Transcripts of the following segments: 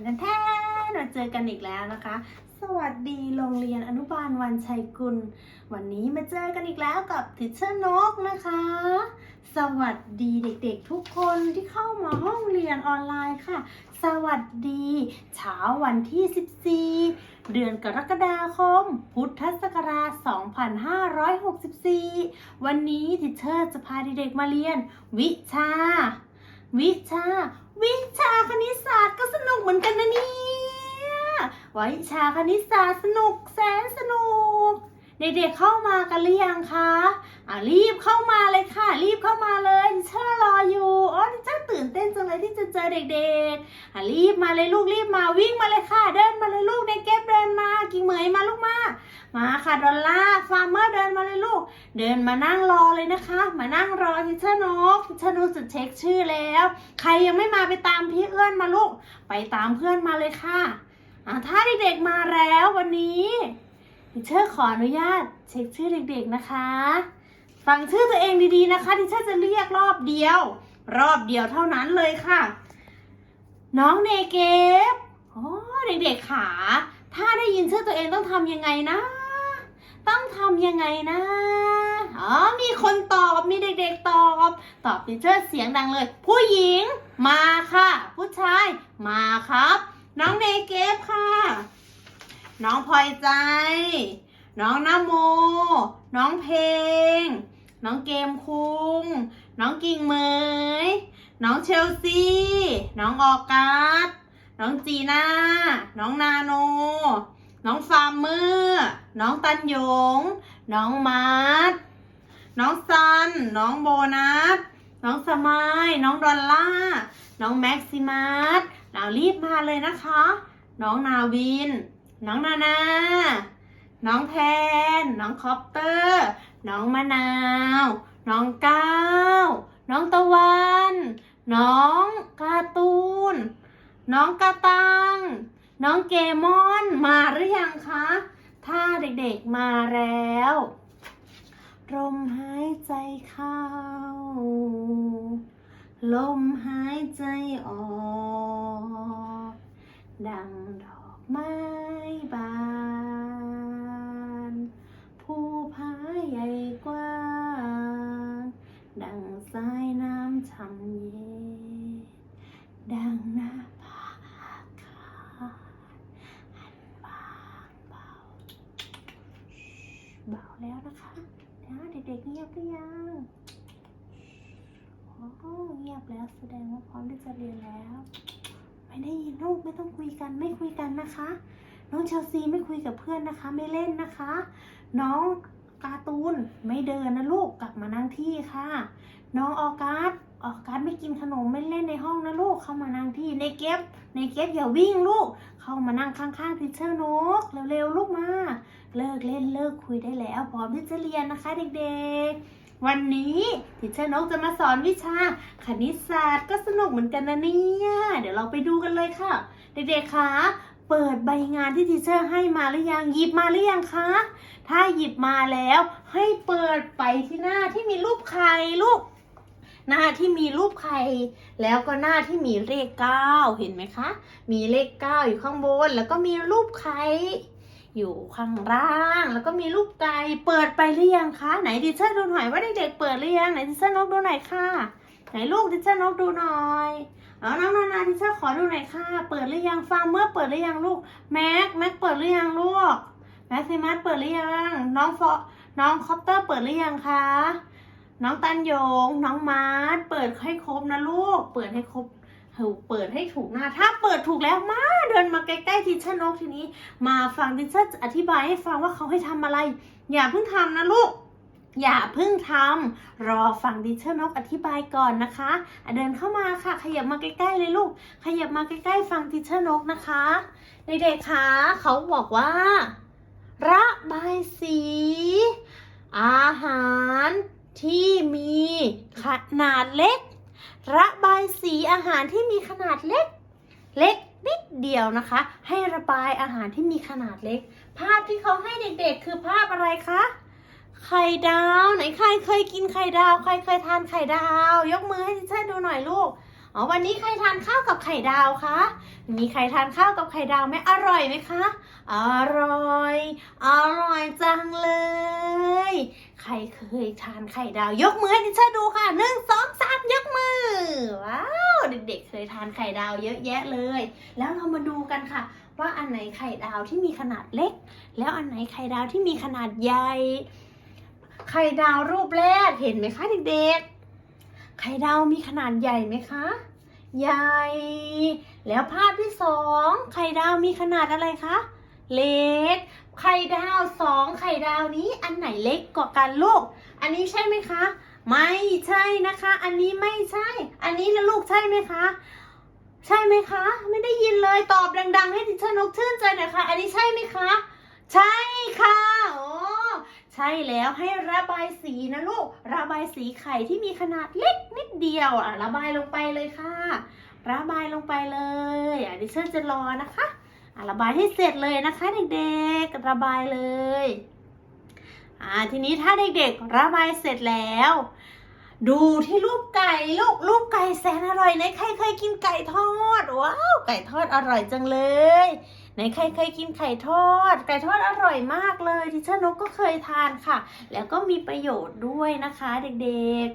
นแท้เราเจอกันอีกแล้วนะคะ สวัสดีโรงเรียนอนุบาลวันชัยกุล วันนี้มาเจอกันอีกแล้วกับทิเชอร์นกนะคะ สวัสดีเด็กๆทุกคนที่เข้ามาห้องเรียนออนไลน์ค่ะ สวัสดีเช้าวันที่ 14 เดือนกรกฎาคม พุทธศักราช 2564 วันนี้ทิเชอร์จะพาเด็กๆมาเรียน วิชา วิชา วิชาคณิตศาสตร์ก็สนุกเหมือนกันนะเนี่ยวิชาคณิตศาสตร์สนุกแสนสนุก เด็กๆเข้ามากันหรือยังคะอะรีบเข้ามาเลยค่ะ รีบเข้ามาเลยเชอร์รออยู่อ้อดิเชอร์ ตื่นเต้นจังเลยที่จะเจอเด็กๆรีบมาเลยลูกรีบมาวิ่งมาเลยค่ะ เดินมาเลยลูกในเก็บเดินมา กิ่งเหมยมาลูกมามาค่ะดอลล่าฟาร์มเมอร์เดินมาเลยลูก เดินมานั่งรอเลยนะคะ มานั่งรอทิเชอร์นกทิเชอร์นกจะเช็คชื่อแล้ว ใครยังไม่มาไปตามพี่เอื้อนมาลูก ไปตามเพื่อนมาเลยค่ะอะถ้าเด็กๆมาแล้ววันนี้ทิเชอร์ขออนุญาตเช็คชื่อเด็กๆนะคะ ฟังชื่อตัวเองดีๆนะคะทิเชอร์จะเรียกรอบเดียว รอบเดียวเท่านั้นเลยค่ะ น้องเนเกฟโอ้เด็กๆขา ถ้าได้ยินชื่อตัวเองต้องทำยังไงนะ ต้องทำยังไงนะอ๋อมีคนตอบมีเด็กๆตอบ ตอบทีเชอร์เสียงดังเลย ผู้หญิงมาค่ะ ผู้ชายมาครับ น้องเนเกฟค่ะ น้องพลอยใจ น้องนโม น้องเพลง น้องเกมคุง น้องกิ่งเหมย น้องเชลซี น้องออกัส น้องจีน่า น้องนาโน น้องฟาร์มเมอร์ น้องตันยง น้องมาร์ทน้องซัน น้องโบนัส น้องสมาย น้องดอลล่า น้องแม็กซิมัสเรารีบมาเลยนะคะ น้องนาวิน น้องนานา น้องแทนน้องคอปเตอร์ น้องมะนาว น้องก้าว น้องตะวัน น้องการ์ตูน น้องกระตัง น้องเกมอนมาหรือยังคะ ถ้าเด็กๆมาแล้วลมหายใจเข้า ลมหายใจออก ดังดอกไม้บาน ภูผาใหญ่กว้าง ดังสายน้ำช่ำเย็น ดังหน้าผาอากาศหันบางเบาเบาแล้วนะคะนะเด็กๆเงียบหรือยังโอ้เงีย บแล้วแสดงว่าพร้อมที่จะเรียนแล้ว ไม่ได้ยินลูกไม่ต้องคุยกันไม่คุยกันนะคะ น้องเชลซีไม่คุยกับเพื่อนนะคะ ไม่เล่นนะคะ น้องการ์ตูนไม่เดินนะลูกกลับมานั่งที่ค่ะ น้องออกัสออกการดไม่กินขนมไม่เล่นในห้องนะลูกเข้ามานั่งที่ในเก็บในเก็บอย่าวิ่งลูก เข้ามานั่งข้างๆทิเชอร์นกเร็วๆลูกมา เลิกเล่นเลิกคุยได้แล้วพร้อมที่จะเรียนนะคะ เด็กๆ วันนี้ทิเชอร์นกจะมาสอนวิชาคณิตศาสตร์ก็สนุกเหมือนกันนะเนี่ย เดี๋ยวเราไปดูกันเลยค่ะ เด็กๆคะเปิดใบงานที่ทิเชอร์ให้มาหรือยังหยิบมาหรือยังคะ ถ้าหยิบมาแล้วให้เปิดไปที่หน้าที่มีรูปไข่ลูกหน้าที่มีรูปไข่แล้วก็หน้าที่มีเลขเก้าเห็นไหมคะ มีเลขเก้าอยู่ข้างบนแล้วก็มีรูปไข่ อยู่ข้างล่าง แล้วก็มีรูปไก่เปิดไปหรือยังคะ ไหนดิเชอร์ดูหน่อยว่าเด็กๆเปิดหรือยังไหนดิเชอร์นกดูหน่อยค่ะ ไหนลูกดิเชอร์นกดูหน่อยเอาน้องนานาดิเชอร์ขอดูหน่อยค่ะ เปิดหรือยังฟาร์มเมอร์เปิดหรือยังลูกแม็กแม็กเปิดหรือยังลูกแม็กซิมัสเปิดหรือยังน้องฟอน้องคอปเตอร์เปิดหรือยังคะน้องตันยง น้องมาร์ทเปิดให้ครบนะลูก เปิดให้ครบ เฮ้ยเปิดให้ถูกหน้า ถ้าเปิดถูกแล้วมาเดินมาใกล้ๆทิชเชอร์นกทีนี้ มาฟังทิชเชอร์อธิบายให้ฟังว่าเขาให้ทำอะไร อย่าเพิ่งทำนะลูก อย่าเพิ่งทำรอฟังดิเชอร์นกอธิบายก่อนนะคะอะเดินเข้ามาค่ะ ขยับมาใกล้ๆเลยลูก ขยับมาใกล้ๆฟังดิเชอร์นกนะคะเด็กๆคะเขาบอกว่า ระบายสี อาหารที่มีขนาดเล็ก ระบายสีอาหารที่มีขนาดเล็ก เล็กนิดเดียวนะคะ ให้ระบายอาหารที่มีขนาดเล็ก ภาพที่เขาให้เด็กๆ คือภาพอะไรคะไข่ดาวไหนใครเคยกินไข่ดาว ใครเคยทานไข่ดาว ยกมือให้ดิฉันดูหน่อยลูกอ๋อวันนี้ใครทานข้าวกับไข่ดาวคะมีใครทานข้าวกับไข่ดาวไหมอร่อยไหมคะ อร่อย อร่อยจังเลย ใครเคยทานไข่ดาว ยกมือให้ดิฉันดูค่ะหนึ่งสองสามยกมือ ว้าวเด็กๆเคยทานไข่ดาวเยอะแยะเลย แล้วเรามาดูกันค่ะ ว่าอันไหนไข่ดาวที่มีขนาดเล็ก แล้วอันไหนไข่ดาวที่มีขนาดใหญ่ ไข่ดาวรูปแรกเห็นไหมคะเด็กๆ ไข่ดาวมีขนาดใหญ่ไหมคะ ใหญ่ แล้วภาพที่สองไข่ดาวมีขนาดอะไรคะ เล็ก ไข่ดาวสองไข่ดาวนี้อันไหนเล็กกว่ากันลูก อันนี้ใช่ไหมคะ ไม่ใช่นะคะ อันนี้ไม่ใช่ อันนี้ละลูกใช่ไหมคะ ใช่ไหมคะ ไม่ได้ยินเลยตอบดัง ๆ ให้ดิฉันนกชื่นใจหน่อยค่ะ อันนี้ใช่ไหมคะ ใช่ค่ะโอ้ใช่แล้วให้ระบายสีนะลูก ระบายสีไข่ที่มีขนาดเล็กนิดเดียวอะระบายลงไปเลยค่ะ ระบายลงไปเลยอะดิฉันจะรอนะคะระบายให้เสร็จเลยนะคะเด็กๆระบายเลยอ่าทีนี้ถ้าเด็กๆระบายเสร็จแล้ว ดูที่รูปไก่ลูกรูปไก่แสนอร่อยไหนใครเคยกินไก่ทอดว้าวไก่ทอดอร่อยจังเลยไหนใครเคยกินไก่ทอด ไก่ทอดอร่อยมากเลยที่ชนกก็เคยทานค่ะ แล้วก็มีประโยชน์ด้วยนะคะเด็ก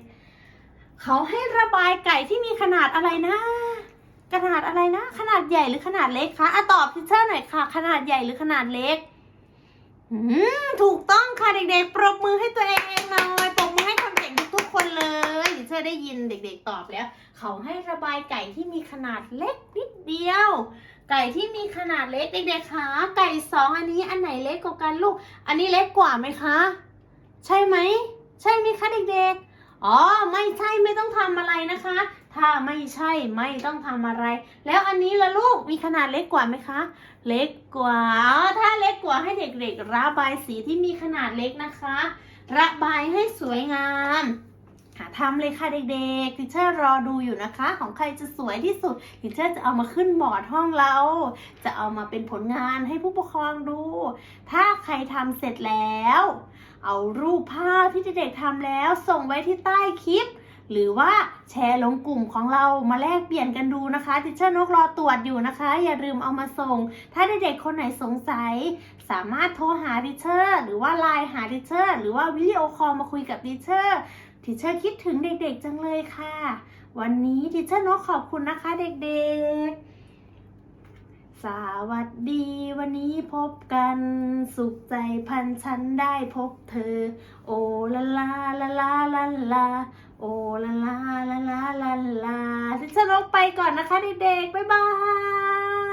ๆ เขาให้ระบายไก่ที่มีขนาดอะไรนะ ขนาดอะไรนะ ขนาดใหญ่หรือขนาดเล็กคะอะตอบพิเชอร์หน่อยค่ะ ขนาดใหญ่หรือขนาดเล็กถูกต้องค่ะเด็กๆ ปรบมือให้ตัวเองหน่อยปรบมือให้คนเก่งทุกๆคนเลยเธอได้ยินเด็กๆตอบแล้ว เขาให้ระบายไก่ที่มีขนาดเล็กนิดเดียว ไก่ที่มีขนาดเล็กเด็กๆคะไก่สองอันนี้อันไหนเล็กกว่ากันลูก อันนี้เล็กกว่าไหมคะ ใช่ไหม ใช่ไหมคะเด็กๆ อ๋อไม่ใช่ไม่ต้องทำอะไรนะคะ ถ้าไม่ใช่ไม่ต้องทำอะไร แล้วอันนี้ละลูกมีขนาดเล็กกว่าไหมคะ เล็กกว่า ถ้าเล็กกว่าให้เด็กๆระบายสีที่มีขนาดเล็กนะคะ ระบายให้สวยงามค่ะทำเลยค่ะเด็กๆ ทิเชอร์รอดูอยู่นะคะ ของใครจะสวยที่สุด ทิเชอร์จะเอามาขึ้นบอร์ดห้องเรา จะเอามาเป็นผลงานให้ผู้ปกครองดู ถ้าใครทำเสร็จแล้ว เอารูปภาพที่เด็กๆทำแล้ว ส่งไว้ที่ใต้คลิป หรือว่าแชร์ลงกลุ่มของเรามาแลกเปลี่ยนกันดูนะคะทิชเชอร์นกรอตรวจอยู่นะคะ อย่าลืมเอามาส่ง ถ้าเด็กๆคนไหนสงสัย สามารถโทรหาทิชเชอร์หรือว่าไลน์หาทิชเชอร์หรือว่าวิดีโอคอลมาคุยกับทิชเชอร์ทิเชอร์คิดถึงเด็กๆจังเลยค่ะ วันนี้ทิชเชอร์นกขอบคุณนะคะเด็กๆสวัสดีวันนี้พบกันสุขใจพันฉันได้พบเธอ โอลาลาลาลาลาลา โอลาลาลาลาลาลาทิเชอกไปก่อนนะคะเด็กๆบ๊ายบาย